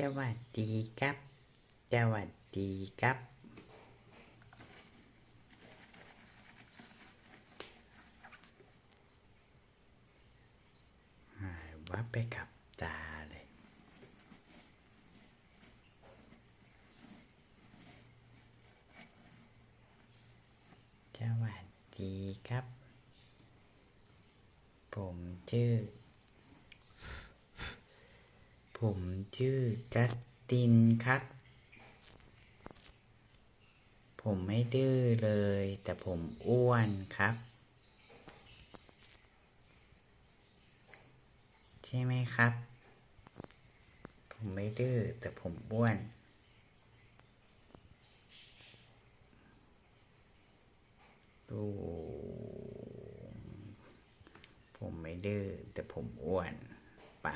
สวัสดีครับ สวัสดีครับหายวับไปกับตาเลย สวัสดีครับ ผมชื่อ ผมชื่อจัสตินครับ ผมไม่ดื้อเลย แต่ผมอ้วนครับ ใช่ไหมครับ ผมไม่ดื้อแต่ผมอ้วน ดู ผมไม่ดื้อแต่ผมอ้วน ไป